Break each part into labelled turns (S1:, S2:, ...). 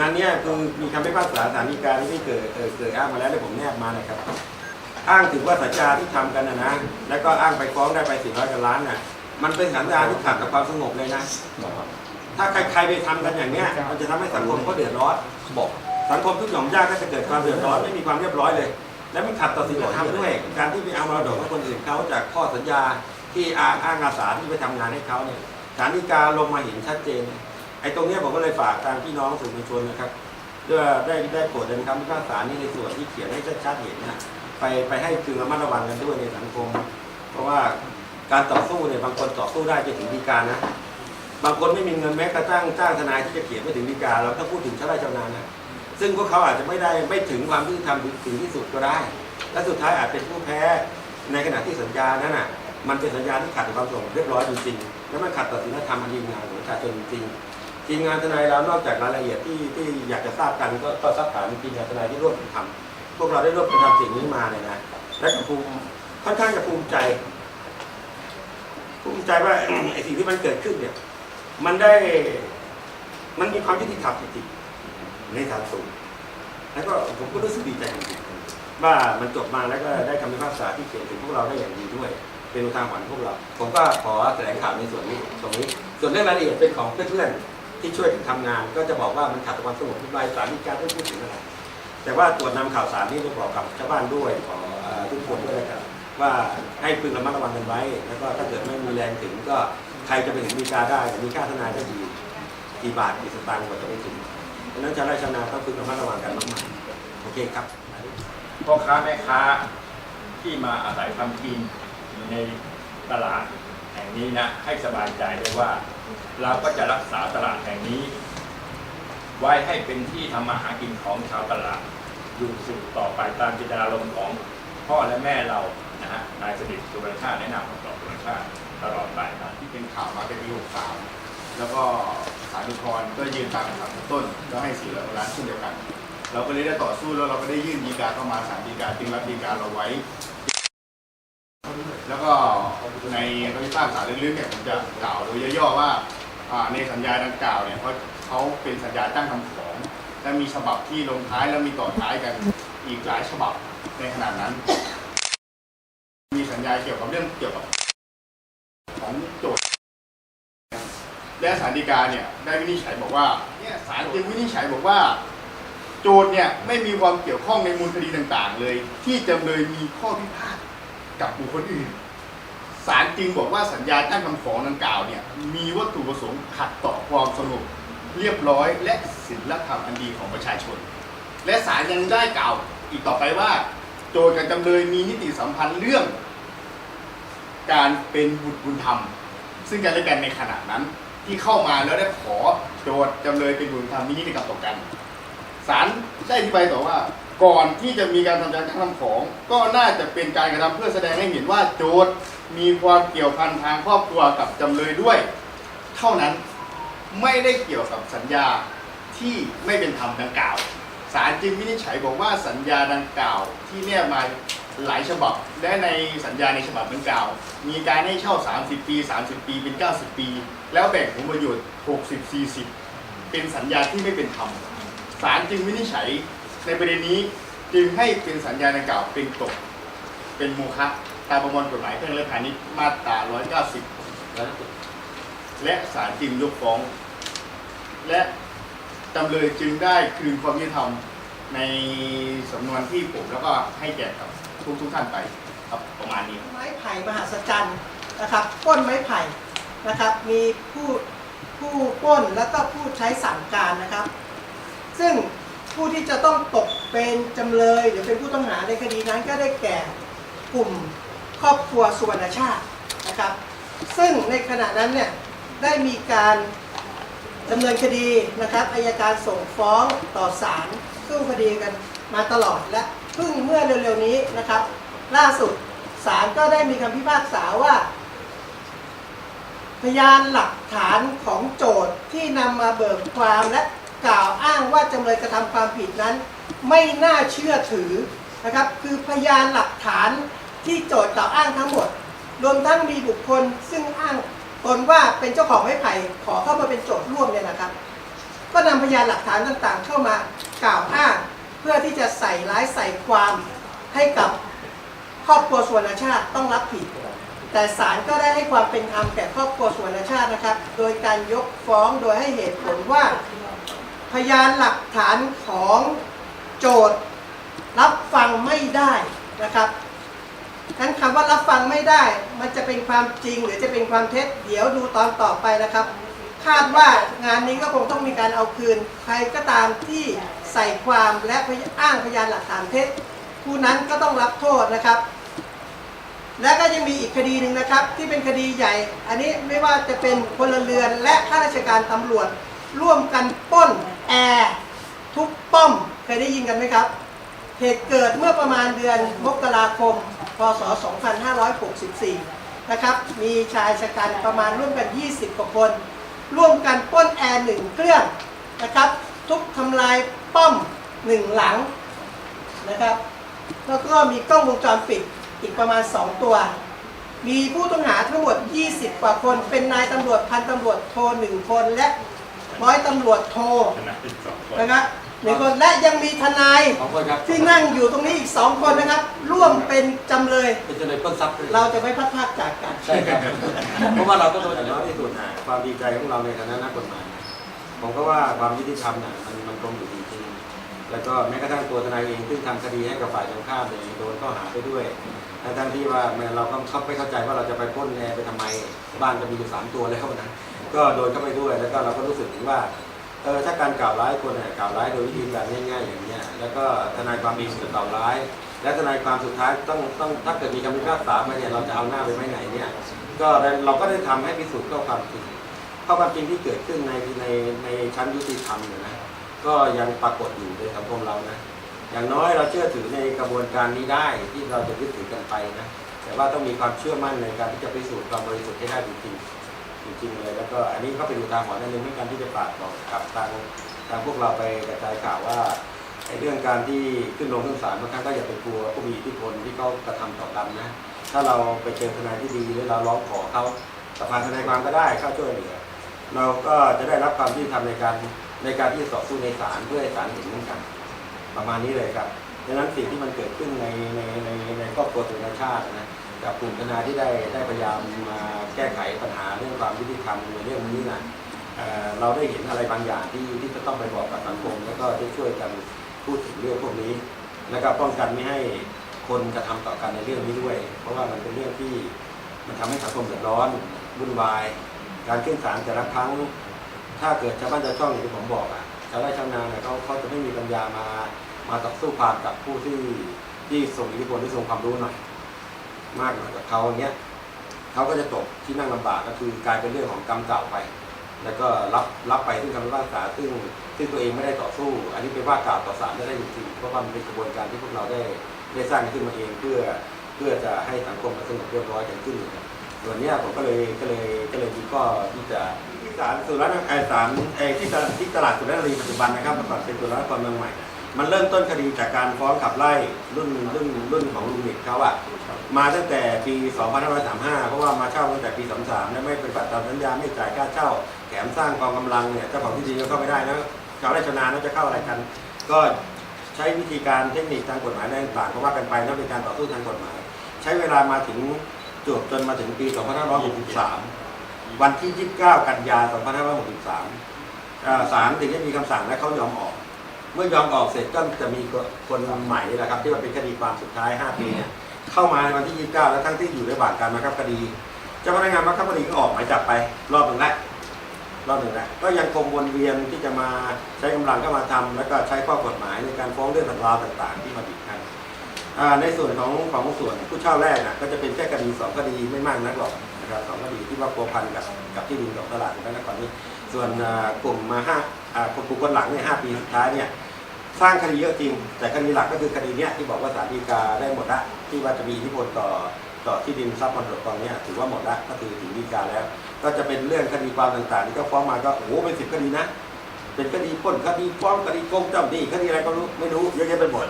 S1: งานเนี้ยคือมีคำพิพากษาศาลฎีการที่เกิดเอ่อเกิดอ้างมาแล้วเดี๋ยวผมแนบมานะครับ อ้างถึงว่าสัญญาที่ทำกันนะนะแล้วก็อ้างไปฟ้องได้ไปสี่ร้อยกว่าล้านน่ะมันเป็นสัญญาที่ขัดกับความสงบเลยนะ ถ้าใครๆไปทำกันอย่างเนี้ยมันจะทำให้สังคมเขาเดือดร้อน
S2: บอก
S1: สังคมทุกหย่อมยากก็จะเกิดความเดือดร้อนไม่มีความเรียบร้อยเลย และมันขัดต่อศีลธรรมด้วยการที่ไปเอามรดกของคนอื่นเขาจากข้อสัญญาที่อ้างอ้างอาสาที่ไปทำงานให้เขาเนี่ยศาลฎีกาลงมาเห็นชัดเจน ไอ้ตรงนี้ผมก็เลยฝากทางพี่น้องสื่อมวลชนนะครับด้วยได้ได้โปรดเดินคำพิพากษานี้ในส่วนที่เขียนให้ชัดๆเห็นนะไปไปให้คือระมัดระวังกันด้วยในสังคม เพราะว่าการต่อสู้เนี่ยบางคนต่อสู้ได้จนถึงฎีกานะบางคนไม่มีเงินแม้กระทั่งจ้างทนายที่จะเขียนไปถึงฎีกาเราถ้าพูดถึงชาวไร่ชาวนานะซึ่งพวกเขาอาจจะไม่ได้ไม่ถึงความยุติธรรมถึงที่สุดก็ได้ และสุดท้ายอาจเป็นผู้แพ้ในขณะที่สัญญานั้นน่ะมันเป็นสัญญาที่ขัดต่อความสงบเรียบร้อยจริงๆแล้วมันขัดต่อศีลธรรมอันดีงามของประชาชนจริง ทีมงานทนายเรานอกจากรายละเอียดที่ที่อยากจะทราบกันก็ก็ซักถามทีมงานทนายที่ร่วมกันทำพวกเราได้ร่วมกันทำสิ่งนี้มาเนี่ยนะและก็ภูมิค่อนข้างจะภูมิใจ ภูมิใจว่า ไอ้สิ่งที่มันเกิดขึ้นเนี่ย มันได้ มันมีความยุติธรรมจริงๆในทางสูงแล้วก็ผมก็รู้สึกดีใจจริงๆว่ามันจบมาแล้วก็ได้คำพิพากษาที่เขียนถึงพวกเราได้อย่างดีด้วย เป็นอุทาหรณ์พวกเรา ผมก็ขอแถลงข่าวในส่วนนี้ตรงนี้ ส่วนเรื่องรายละเอียดเป็นของเพื่อนๆ ที่ช่วยกันทำงาน ก็จะบอกว่ามันขัดต่อความสงบทุกรายสามีการไม่พูดถึงอะไร แต่ว่าตรวจนำข่าวสารนี้ไปบอกกับชาวบ้านด้วยขอทุกคนด้วยนะครับว่าให้พึงระมัดระวังกันไว้ แล้วก็ถ้าเกิดไม่มีแรงถึงก็ใครจะไปถึงมีกาได้มีค่าทนายได้ดีกี่บาทกี่สตางค์กว่าจะไปถึงดังนั้นชาวไร่ชาวนาต้องพึงระมัดระวังกันมากๆโอเคครับ
S3: พ่อค้าแม่ค้าที่มาอาศัยทำกินอยู่ในตลาดแห่งนี้นะให้สบายใจได้ว่า เราก็จะรักษาตลาดแห่งนี้ ไว้ให้เป็นที่ทำมาหากินของชาวตลาด อยู่สืบต่อไปตามจิตนารมณ์ของพ่อและแม่เรานะฮะนายสนิทสุวรรณชาติแนะนำของต่อสุวรรณชาติตลอดไปครับ
S4: ที่เป็นข่าวมาเป็นปี63แล้วก็ศาลอุทรก็ยืนตามคำสั่งของต้นก็ให้สี่ร้อยล้านเช่นเดียวกัน เราก็เลยได้ต่อสู้แล้วเราก็ได้ยื่นดีกาเข้ามาศาลดีกาจึงรับดีกาเราไว้ แล้วก็ในคำพิพากษาลึกๆเนี่ยผมจะกล่าวโดยย่อๆว่า ในสัญญาดังกล่าวเนี่ยเขาเขาเป็นสัญญาจ้างทำของ และมีฉบับที่ลงท้ายและมีต่อท้ายกันอีกหลายฉบับในขนาดนั้น มีสัญญาเกี่ยวกับเรื่องเกี่ยวกับของโจทย์และศาลฎีกาเนี่ยได้วินิจฉัยบอกว่าเนี่ยศาลจึงวินิจฉัยบอกว่า โจทย์เนี่ยไม่มีความเกี่ยวข้องในมูลคดีต่างๆ เลย ที่จำเลยมีข้อพิพาทกับบุคคลอื่น ศาลจึงบอกว่าสัญญาจ้างทำของดังกล่าวเนี่ยมีวัตถุประสงค์ขัดต่อความสงบเรียบร้อย และศีลธรรมอันดีของประชาชน และศาลยังได้กล่าวอีกต่อไปว่า โจทย์กับจำเลยมีนิติสัมพันธ์เรื่อง การเป็นบุตรบุญธรรม ซึ่งกันและกันในขณะนั้น ที่เข้ามาแล้วได้ขอโจทย์จำเลยเป็นบุญธรรมมีนิติกรรมต่อกันศาลได้อธิบายต่อว่า ก่อนที่จะมีการทำการกระทำของ ก็น่าจะเป็นการกระทำเพื่อแสดงให้เห็นว่าโจทย์มีความเกี่ยวพันทางครอบครัวกับจำเลยด้วย เท่านั้นไม่ได้เกี่ยวกับสัญญาที่ไม่เป็นธรรมดังกล่าวศาลจึงวินิจฉัยบอกว่าสัญญาดังกล่าว ที่เนี่ยมาหลายฉบับ และในสัญญาในฉบับดังกล่าว มีการให้เช่า 30 ปี 30 ปีเป็น 90 ปี แล้วแบ่งผลประโยชน์ 60 40 เป็นสัญญาที่ไม่เป็นธรรมศาลจึงวินิจฉัย ในประเด็นนี้จึงให้เป็นสัญญาดังกล่าวเป็นตก เป็นโมฆะตามประมวลกฎหมายแพ่งและพาณิชย์มาตรา 190 และศาลจึงยกฟ้อง และจำเลยจึงได้คืนความยุติธรรมในสำนวนที่ผมแล้วก็ให้แก่กับทุกทุกท่านไปครับประมาณนี้
S5: ไม้ไผ่มหัศจรรย์นะครับป้นไม้ไผ่นะครับมีผู้ผู้ปล้นแล้วก็ผู้ใช้สั่งการนะครับ ซึ่ง ผู้ที่จะต้องตกเป็นจำเลยหรือเป็นผู้ต้องหาในคดีนั้นก็ได้แก่กลุ่มครอบครัวสุวรรณชาตินะครับ ซึ่งในขณะนั้นเนี่ยได้มีการดำเนินคดีนะครับอายการส่งฟ้องต่อศาลสู้คดีกันมาตลอดและเพิ่งเมื่อเร็วๆนี้นะครับ ล่าสุดศาลก็ได้มีคำพิพากษาว่า พยานหลักฐานของโจทย์ที่นำมาเบิกความและ กล่าวอ้างว่าจำเลยกระทำความผิดนั้น ไม่น่าเชื่อถือนะครับ คือพยานหลักฐานที่โจทย์กล่าวอ้างทั้งหมด รวมทั้งมีบุคคลซึ่งอ้างตนว่าเป็นเจ้าของไม้ไผ่ขอเข้ามาเป็นโจทย์ร่วมเนี่ยนะครับ ก็นำพยานหลักฐานต่างๆ เข้ามากล่าวอ้างเพื่อที่จะใส่ร้ายใส่ความให้กับครอบครัวส่วนชาติต้องรับผิด แต่ศาลก็ได้ให้ความเป็นธรรมแก่ครอบครัวส่วนชาตินะครับ โดยการยกฟ้องโดยให้เหตุผลว่า พยานหลักฐานของโจทย์รับฟังไม่ได้นะครับนั้นคำว่ารับฟังไม่ได้ มันจะเป็นความจริงหรือจะเป็นความเท็จ เดี๋ยวดูตอนต่อไปนะครับ คาดว่างานนี้ก็คงต้องมีการเอาคืน ใครก็ตามที่ใส่ความและอ้างพยานหลักฐานเท็จ ผู้นั้นก็ต้องรับโทษนะครับ และก็ยังมีอีกคดีหนึ่งนะครับ ที่เป็นคดีใหญ่ อันนี้ไม่ว่าจะเป็นพลเรือนและข้าราชการตำรวจ ร่วมกันป้นแอร์ทุกป้อมเคยได้ยินกันไหมครับ เหตุเกิดเมื่อประมาณเดือนมกราคม พศ 2564 นะครับ มีชายชะกันประมาณร่วมกัน 20 กว่าคน ร่วมกันป้นแอร์หนึ่งเครื่องนะครับ ทุบทำลายป้อมหนึ่งหลังนะครับ แล้วก็มีกล้องวงจรปิดอีกประมาณ 2 ตัว มีผู้ต้องหาทั้งหมด 20 กว่าคน เป็นนายตำรวจพันตำรวจโทหนึ่งคนและ ร้อยตำรวจโท
S3: คณะเป็นสองคน
S5: นะครับหนึ่งคนและยังมีทนาย
S1: สองคนครับ
S5: ที่นั่งอยู่ตรงนี้อีกสองคนนะครับ ร่วมเป็นจำเลย
S1: เป็นจำเลยปล้นทรัพย์ด้วย
S5: เราจะไม่พัดพรากจากกัน
S1: ใช่ครับเพราะว่าเราต้องโดนอย่างน้อยที่สุดนะความดีใจของเราในฐานะนักกฎหมายนะผมก็ว่าความยุติธรรมน่ะมันมันตรงอยู่จริงๆแล้วก็แม้กระทั่งตัวทนายเองซึ่งทำคดีให้กับฝ่ายตรงข้ามเนี่ยโดนข้อหาไปด้วยทั้งๆที่ว่าแม้เราก็เข้าไม่เข้าใจว่าเราจะไปปล้นแอร์ไปทำไมบ้านจะมีอยู่สามตัวแล้วนะ ก็โดนเข้าไปด้วย แล้วก็เราก็รู้สึกถึงว่าเออถ้าการกล่าวร้ายคนเนี่ยกล่าวร้ายโดยวิธีการง่ายๆอย่างเนี้ยแล้วก็ทนายความเองจะกล่าวร้าย และทนายความสุดท้ายต้องต้องถ้าเกิดมีคำพิพากษามาเนี่ยเราจะเอาหน้าไปไว้ไหนเนี่ย ก็เราก็ได้ทำให้พิสูจน์ข้อความจริงข้อความจริงที่เกิดขึ้นในในในชั้นยุติธรรมเนี่ยนะก็ยังปรากฏอยู่ในสังคมเรานะอย่างน้อยเราเชื่อถือในกระบวนการนี้ได้ที่เราจะยึดถือกันไปนะแต่ว่าต้องมีความเชื่อมั่นในการที่จะพิสูจน์ความบริสุทธิ์ให้ได้จริงๆ จริงๆเลยแล้วก็อันนี้ก็เป็นอุทาหรณ์อันหนึ่งในการที่จะฝากบอกกับทางทางพวกเราไปกระจายข่าวว่าไอ้เรื่องการที่ขึ้นลงขึ้นศาลบางครั้งก็อย่าไปกลัวผู้มีอิทธิพลที่เขากระทำต่อกันนะถ้าเราไปเจอทนายที่ดีหรือเราร้องขอเขาสภาทนายความก็ได้เข้าช่วยเหลือเราก็จะได้รับความที่ทำในการในการที่ต่อสู้ในศาลเพื่อให้ศาลเห็นเหมือนกัน ประมาณนี้เลยครับดังนั้นสิ่งที่มันเกิดขึ้นในในในในครอบครัวสุนชาตินะ กับกลุ่มทนายที่ได้ได้พยายามมาแก้ไขปัญหาเรื่องความยุติธรรมในเรื่องนี้นะเเราได้เห็นอะไรบางอย่างที่ที่จะต้องไปบอกกับสังคม แล้วก็ได้ช่วยกันพูดถึงเรื่องพวกนี้ แล้วก็ป้องกันไม่ให้คนกระทำต่อกันในเรื่องนี้ด้วย เพราะว่ามันเป็นเรื่องที่มันทำให้สังคมเดือดร้อนวุ่นวาย การขึ้นศาลแต่ละครั้ง ถ้าเกิดชาวบ้านชาวช่องอย่างที่ผมบอกอะชาวไร่ชาวนาเนี่ยเขาเขาจะไม่มีปัญญามามาต่อสู้ความกับผู้ที่ที่ทรงอิทธิพลที่ทรงความรู้หน่อย มากหน่อยกับเขาอย่างเงี้ยเขาก็จะตกที่นั่งลำบากก็คือกลายเป็นเรื่องของกรรมเก่าไป แล้วก็รับรับไปซึ่งคำพิพากษาซึ่งซึ่งตัวเองไม่ได้ต่อสู้ อันนี้เป็นว่ากล่าวต่อศาลไม่ได้จริงๆเพราะว่ามันเป็นกระบวนการที่พวกเราได้ได้สร้างขึ้นมาเองเพื่อเพื่อจะให้สังคมมันสงบเรียบร้อยกันขึ้นนะครับส่วนเนี้ยผมก็เลยก็เลยก็เลยมีข้อที่จะที่ศาลสุรนาไอศาลไอที่ตลาดที่ตลาดสุรนารีปัจจุบันนะครับเมื่อก่อนเป็นสุรนครเมืองใหม่ มันเริ่มต้นคดีจากการฟ้องขับไล่รุ่นรุ่นรุ่นของลุงเด็กเขาอะมาตั้งแต่ปี2535 เพราะว่ามาเช่าตั้งแต่ปี 33 และไม่ปฏิบัติตามสัญญาไม่จ่ายค่าเช่า แถมสร้างกองกำลังเนี่ยเจ้าของที่ดินก็เข้าไม่ได้นะชาวไร่ชาวนาน่าจะเข้าอะไรกัน ก็ใช้วิธีการเทคนิคทางกฎหมายอะไรต่างๆเพราะว่ากันไปนั่นเป็นการต่อสู้ทางกฎหมาย ใช้เวลามาถึงจวบจนมาถึงปี 2563 วันที่ 29 กันยา 2563อ่าศาลถึงจะมีคำสั่งและเขายอมออก เมื่อยอมออกเสร็จก็จะมีคนใหม่นี่แหละครับ ที่ว่าเป็นคดีความสุดท้าย 5 ปีเนี่ยเข้ามาในวันที่ 29 แล้วทั้งที่อยู่ระหว่างการบังคับคดีเจ้าพนักงานบังคับคดีก็ออกหมายจับไปรอบหนึ่งแล้วรอบหนึ่งแล้วก็ยังคงวนเวียนที่จะมาใช้กำลังเข้ามาทำแล้วก็ใช้ข้อกฎหมายในการฟ้องเรื่องราวต่าง ๆ ที่มาติดกันในส่วนของของส่วนผู้เช่าแรกนะก็จะเป็นแค่คดีสองคดีไม่มากนักหรอก นะครับสองคดีที่ว่าพัวพันกับกับที่ดินของตลาดของนครนี้ส่วนกลุ่มมาห้ากลุ่มบุคคลหลังเนี่ยห้าปีสุดท้ายเนี่ยสร้างคดีเยอะจริง แต่คดีหลักก็คือคดีเนี้ยที่บอกว่าศาลฎีกาได้หมดละที่ว่าจะมีอิทธิพลต่อต่อที่ดินทรัพย์มรดกตอนเนี้ยถือว่าหมดละก็คือถึงฎีกาแล้ว ก็จะเป็นเรื่องคดีความต่างๆที่ก็ฟ้องมาก็โอ้โหเป็นสิบคดีนะ เป็นคดีป้นคดีฟ้องคดีโกงเจ้าหนี้คดีอะไรก็รู้ไม่รู้เยอะแยะไปหมด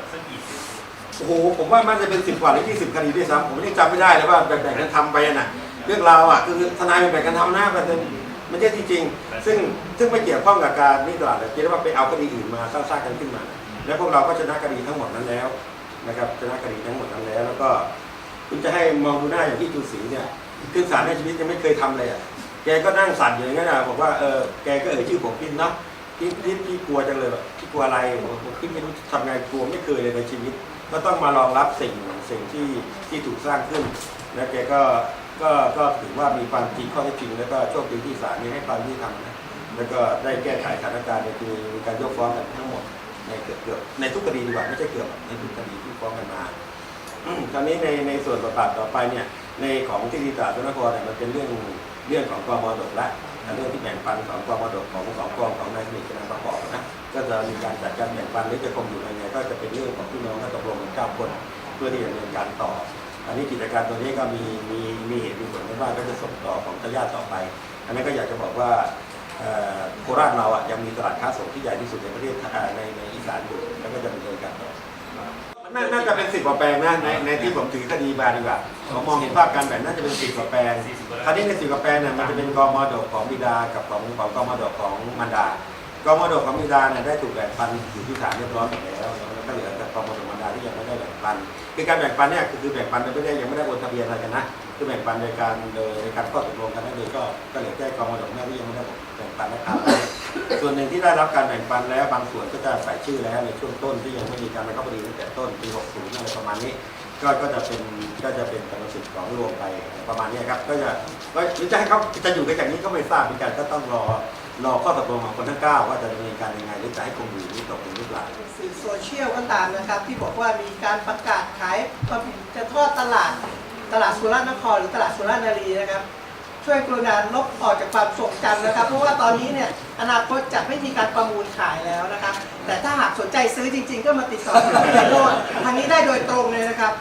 S1: โอ้โหผมว่ามันจะเป็นสิบกว่าหรือยี่สิบคดีด้วยซ้ำผมยังจำไม่ได้เลยว่าแบ่งๆกันทำไปน่ะ รื่องราวอะคือทนายแบ่งกันทำหนะแต่ไม่ใช่จริงๆซึ่งซึ่งไม่เกี่ยวข้องกับการนี่ตลาดเลยคิดว่าไปเอาคดีอื่นมาสร้างๆกันขึ้นมา แล้วพวกเราก็ชนะคดีทั้งหมดนั้นแล้วนะครับชนะคดีทั้งหมดนั้นแล้ว แล้วก็ คุณจะให้มองดูหน้าอย่างที่จูศรีเนี่ยขึ้นศาลในชีวิตยังไม่เคยทำเลยอะแกก็นั่งสั่นอยู่อย่างนั้นนะบอกว่าเออแกก็เอ่ยชื่อผมพินเนาะพี่พี่พี่กลัวจังเลยแบบพี่กลัวอะไรผมผมพี่ไม่รู้ทำไงกลัวไม่เคยเลยในชีวิต ก็ต้องมารองรับสิ่งสิ่งที่ที่ถูกสร้างขึ้น แล้วแกก็ ก็ก็ถือว่ามีความจริงข้อเท็จจริง แล้วก็โชคดีที่ศาลนี้ให้ความยุติธรรมนะแล้วก็ได้แก้ไขสถานการณ์ในคือมีการยกฟ้องกันทั้งหมดในเกือบเกือบในทุกคดีดีกว่าไม่ใช่เกือบในทุกคดีที่ฟ้องกันมาอืมคราวนี้ในในส่วนประกาศต่อไปเนี่ยในของที่ดีตาสุนทรเนี่ยมันเป็นเรื่องเรื่องของกมดกละเรื่องที่แบ่งปันของกมดกของสองกองของนายสนิทกนประกอบนะก็จะมีการจัดการแบ่งปันหรือจะคงอยู่ยังไงก็จะเป็นเรื่องของพี่น้องก็ตกลงกันเก้าคน เพื่อที่จะดำเนินการต่อ อันนี้กิจการตัวนี้ก็มีมีมีเหตุมีผลว่าก็จะส่งต่อของทายาทต่อไป อันนั้ก็อยากจะบอกว่าโคราชเราอะยังมีตลาดค้าส่งที่ใหญ่ที่สุดในประเทศในในอีสานอยู่แล้วก็จะดำเนินการต่อน่าจะเป็นสิบกว่าแปลงนะในในที่ผมถือคดีมาดีกว่าผมมองเห็นภาพการแบ่งน่าจะเป็นสิบกว่าแปลงคราวนี้ในสิบกว่าแปลงเนี่ยมันจะเป็นกมดกของบิดากับของของกมดกของมารดากมดกของบิดาเนี่ยได้ถูกแบ่งปันอยู่ที่ศาลเรียบร้อยหมดแล้ว แล้วก็เหลือแต่กมดกมารดาที่ยังไม่ได้แบ่งปัน คือการแบ่งปันเนี่ยคือแบ่งปันโดยไม่ได้ยังไม่ได้บนทะเบียนอะไรกันนะคือแบ่งปันโดยการโดยการข้อตกลงกันนั่นเองก็ก็เหลือแค่กองมรดกแม่ที่ยังไม่ได้แบ่งปันนะครับส่วนหนึ่งที่ได้รับการแบ่งปันแล้วบางส่วนก็จะใส่ชื่อแล้วในช่วงต้นที่ยังไม่มีการไปเข้าคดีตั้งแต่ต้นปี60อะไรประมาณนี้ ก็ก็จะเป็นก็จะเป็นกรรมสิทธิ์ของรวมไปประมาณนี้ครับ ก็จะก็หรือจะให้เขาจะอยู่กันอย่างนี้ก็ไม่ทราบเหมือนกันก็ต้องรอรอข้อตกลงของคนทั้งเก้าว่าจะดำเนินการยังไงหรือจะให้คงอยู่นี้ตกลงหรือเปล่า
S5: สื่อโซเชียลก็ตามนะครับ ที่บอกว่ามีการประกาศขายจะทอดตลาดตลาดสุราษฎร์นครหรือตลาดสุราษฎร์นารีนะครับ ช่วยกรุณาลบออกจากความทรงจำนะครับ เพราะว่าตอนนี้เนี่ยอนาคตจะไม่มีการประมูลขายแล้วนะครับ แต่ถ้าหากสนใจซื้อจริง ๆ ก็มาติดต่อที่พี่ไพโรจน์ทางนี้ได้โดยตรงเลยนะครับ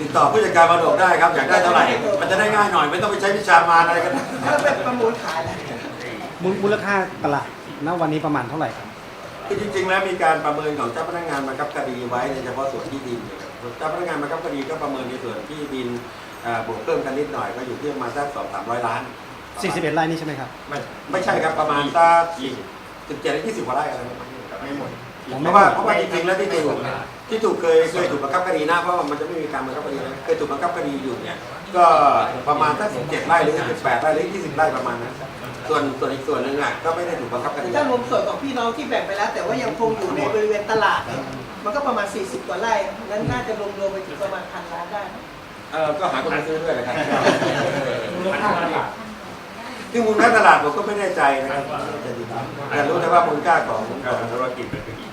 S1: ติดต่อผู้จัดการมรดกได้ครับอยากได้เท่าไหร่ มันจะได้ง่ายหน่อยไม่ต้องไปใช้วิชามารอะไรกัน
S5: ก็เป็นประมูลขายแล้ว
S2: มูลมูลค่าตลาดณวันนี้ประมาณเท่าไหร่ครับ
S1: คือจริงๆ แล้วมีการประเมินของเจ้าพนักงานบังคับคดีไว้ในเฉพาะส่วนที่ดินนะครับเจ้าพนักงานบังคับคดีก็ประเมินในส่วนที่ดินอ่า บวกเพิ่มกันนิดหน่อยก็อยู่ที่ประมาณสักสองสามร้อยล้าน
S2: 41ไร่นี่ใช่ไหมครับ
S1: ไม่ไม่ใช่ครับประมาณสักสิบเจ็ดถึงยี่สิบกว่าไร่อะไรประมาณนี้
S4: ไม่หมด
S2: ผม
S1: เพ
S2: ไม่
S1: ราะว่า
S2: ว่า
S1: เพราะว่าจริงๆแล้วที่ถูกที่ถูกเคยเคยถูกบังคับคดีนะเพราะว่ามันจะไม่มีการบังคับคดีนะเคยถูกบังคับคดีอยู่เนี่ยก็ประมาณสักสิบเจ็ดไร่หรือสิบแปดไร่หรือยี่สิบไร่ประมาณนั้นส่วนส่วนอีกส่วนหนึ่งอะก็ไม่ได้ถูกบังคับคดี
S5: ถ้ารวมส่วนของพี่น้องที่แบ่งไปแล้ว แต่ว่ายังคงอยู่ในบริเวณตลาดเนี่ยมันก็ประมาณ 40 กว่าไร่นั้นน่าจะรวมๆไปถึงประมาณพันล้านได้นะ
S1: เออก็หาคนมาซื้อด้วยนะครับคือมูลค่าตลาดผมก็ไม่แน่ใจนะครับจะดีแต่รู้แต่ว่ามูลค่าของข
S3: การ
S1: อง
S3: ธุรกิจเป็นอีก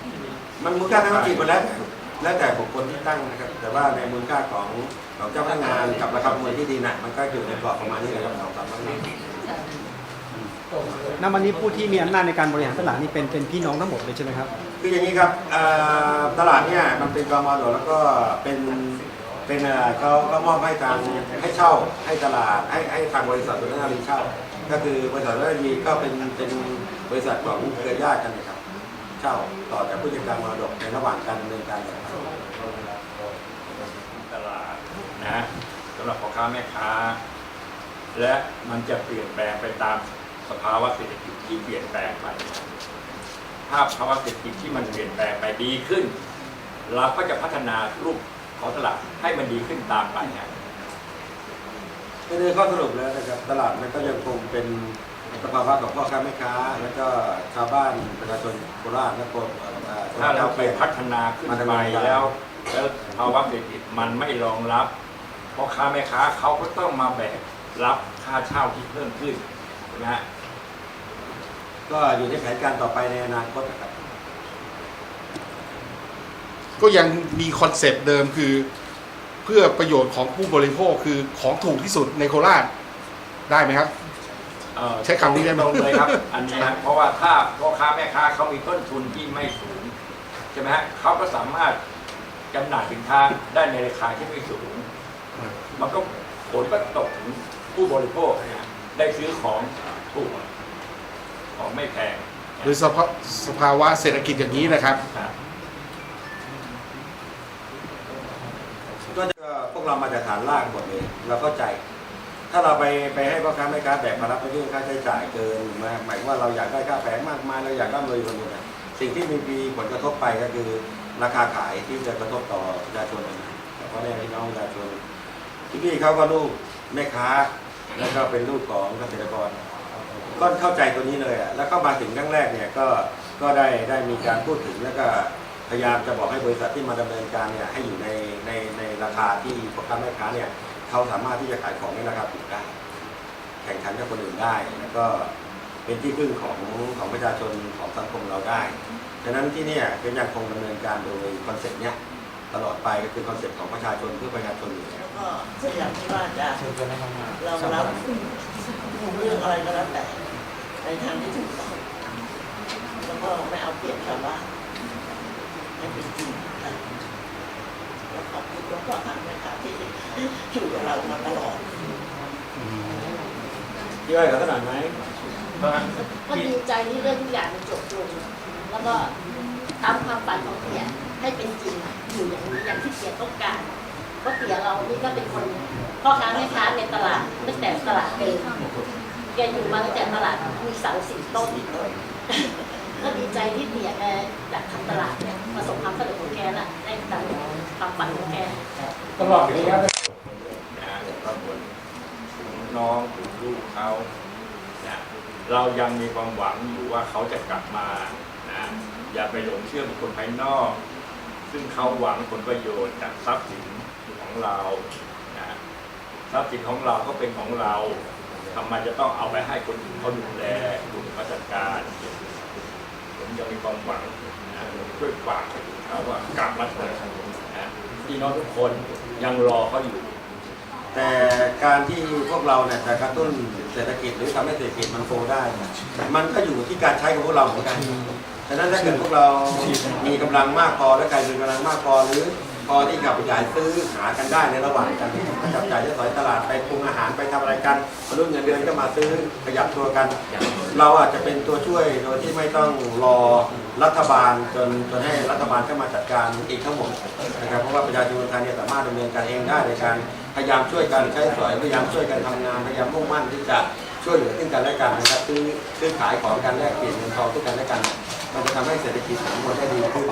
S1: มันมูลค่าทางธุรกิจมันแล้วแต่แล้วแต่บุคคลที่ตั้งนะครับ แต่ว่าในมูลค่าของของเจ้าพนักงานกับราคาประเมินที่ดีน่ะมันก็อยู่ในกรอบประมาณนี้แหละครับสองสามล้านบาท
S2: ณวันนี้ผู้ที่มีอำนาจในการบริหารตลาดนี่เป็นเป็นพี่น้องทั้งหมดเลยใช่ไหมครับ
S1: คืออย่างนี้ครับเอ่อตลาดเนี่ยมันเป็นกมดแล้วก็เป็น เป็นเอ่อเขาเขามอบให้ทางให้เช่าให้ตลาดให้ให้ทางบริษัทสุนทรรีเช่า ก็คือบริษัทสุนทรรีก็เป็นเป็นบริษัทของเครือญาติกันนะครับ เช่าต่อจากผู้จัดการมรดกในระหว่างการดำเนินการอย่างไร
S3: ตลาดนะสำหรับพ่อค้าแม่ค้า และมันจะเปลี่ยนแปลงไปตามสภาวะเศรษฐกิจที่เปลี่ยนแปลงไป ภาพภาวะเศรษฐกิจที่มันเปลี่ยนแปลงไปดีขึ้น เราก็จะพัฒนารูป ของตลาดให้มันดีขึ้นตามไปนะ
S1: คือในข้อสรุปแล้วนะครับ ตลาดมันก็ยังคงเป็นสภาวะของพ่อค้าแม่ค้า แล้วก็ชาวบ้านประชาชนโคราชและคนเอ่อ
S3: ถ้าเราไปพัฒนาขึ้นไปแล้ว แล้วภาวะเศรษฐกิจมันไม่รองรับพ่อค้าแม่ค้าเขาก็ต้องมาแบกรับค่าเช่าที่เพิ่มขึ้นใช่ไหมฮะ
S1: ก็อยู่ในแผนการต่อไปในอนาคตนะครับ
S6: ก็ยังมีคอนเซปต์เดิมคือ เพื่อประโยชน์ของผู้บริโภคคือของถูกที่สุดในโคราชได้ไหมครับ
S3: เอ่อ
S6: ใช้คำนี้ได้ไหม
S3: ตรงเลยครับ อันนี้นะเพราะว่าถ้าพ่อค้าแม่ค้าเขามีต้นทุนที่ไม่สูงใช่ไหมฮะเขาก็สามารถจำหน่ายสินค้าได้ในราคาที่ไม่สูง มันก็ผลก็ตกถึงผู้บริโภคนะฮะได้ซื้อของถูกของไม่แพง
S6: หรือสภาสภาวะเศรษฐกิจอย่างนี้นะครับ
S3: ครับ
S1: ก็จะ พวกเรามาจากฐานล่างหมดเลยเราเข้าใจ ถ้าเราไปไปให้พ่อค้าแม่ค้าแบกภาระไปเรื่องค่าใช้จ่ายเกินมาหมายว่าเราอยากได้ค่าแฝงมากมายเราอยากร่ำรวยคนเดียวสิ่งที่มีมีผลกระทบไปก็คือราคาขายที่จะกระทบต่อประชาชนเพราะแม่พี่น้องประชาชนที่พี่เขาก็ลูกแม่ค้าแล้วก็เป็นลูกของเกษตรกรก็เข้าใจตัวนี้เลยอะแล้วก็มาถึงครั้งแรกเนี่ยก็ก็ได้ได้มีการพูดถึงแล้วก็ พยายามจะบอกให้บริษัทที่มาดำเนินการเนี่ยให้อยู่ในในในราคาที่พ่อค้าแม่ค้าเนี่ยเขาสามารถที่จะขายของในราคาถูกได้ แข่งขันกับคนอื่นได้แล้วก็เป็นที่พึ่งของของประชาชนของสังคมเราได้ฉะนั้นที่เนี่ยเป็นยังคงดำเนินการโดยคอนเซ็ปต์เนี้ยตลอดไปก็คือคอนเซ็ปต์ของประชาชนเพื่อประชาชนอยู่แล้ว
S7: ก็พยายามที่ว่าจะ
S2: เชิญเข้ามา
S7: เรารับเรื่องอะไรก็แล้วแต่ในทางที่ถูกต้องแล้วก็ไม่เอาเปรียบชาวบ้าน้เป็นจริงแล้วขอบคุณหลวงพ่อทางนะคะที่อยู่กับเรามาตลอด
S1: ย่อยกับขนาดไหม
S8: ก็ดีใจที่เรื่องทุกอย่างมันจบลงแล้วก็ตามความฝันของเตียให้เป็นจริงอยู่อย่างนี้อย่างที่เตียต้องการเพราะเตียเรานี่ก็เป็นคนพ่อค้าแม่ค้าในตลาดตั้งแต่ตลาดเดิมแกอยู่มาตั้งแต่ตลาดมีเสาสี่ต้นก็ดีใจที่เตียแกอยากทำตลาดเนี่ย ประสบความสำเร็จของแกน่ะได้ตามความฝันของแก
S2: ตลอดระยะ
S3: นะก็บนถึงน้องถึงลูกเขานะเรายังมีความหวังอยู่ว่าเขาจะกลับมานะอย่าไปหลงเชื่อบุคคลภายนอก ซึ่งเขาหวังผลประโยชน์จากทรัพย์สินของเรานะทรัพย์สินของเราก็เป็นของเราทำไมจะต้องเอาไปให้คนอื่นเขาดูแลคนอื่นเขาจัดการผมยังมีความหวังนะ ช่วยฝากไปถึงเขาว่ากลับมาเถอะนะพี่น้องทุกคนยังรอเขาอยู่
S1: แต่การที่พวกเราเนี่ยจะกระตุ้นเศรษฐกิจหรือทำให้เศรษฐกิจมันโตได้เนี่ยมันก็อยู่ที่การใช้ของพวกเราเหมือนกัน ฉะนั้นถ้าเกิดพวกเรามีกำลังมากพอและการมีกำลังมากพอหรือ พอที่ขับขยายซื้อหากันได้ในระหว่างกันจับจ่ายใช้สอยตลาดไปปรุงอาหารไปทำอะไรกันมนุษย์เงินเดือนก็มาซื้อขยับตัวกัน เราอาจจะเป็นตัวช่วยโดยที่ไม่ต้องรอรัฐบาลจนจนให้รัฐบาลเข้ามาจัดการเองทั้งหมดนะครับเพราะว่าประชาชนคนไทยเนี่ยสามารถดำเนินการเองได้ในการพยายามช่วยกันใช้สอยพยายามช่วยกันทำงานพยายามมุ่งมั่นที่จะช่วยเหลือซึ่งกันและกันนะครับซื้อซื้อขายของกันแลกเปลี่ยนเงินทองซึ่งกันและกัน มันจะทำให้เศรษฐกิจของคนได้ดีขึ้น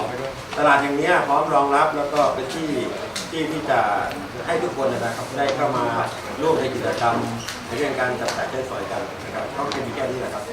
S1: ตลาดอย่างเนี้ยพร้อมรองรับแล้วก็เป็นที่ที่ที่จะให้ทุกคนนะครับได้เข้ามาร่วมในกิจกรรมในเรื่องการจับจ่ายใช้สอยกันนะครับก็แค่มีแค่นี้แหละครับ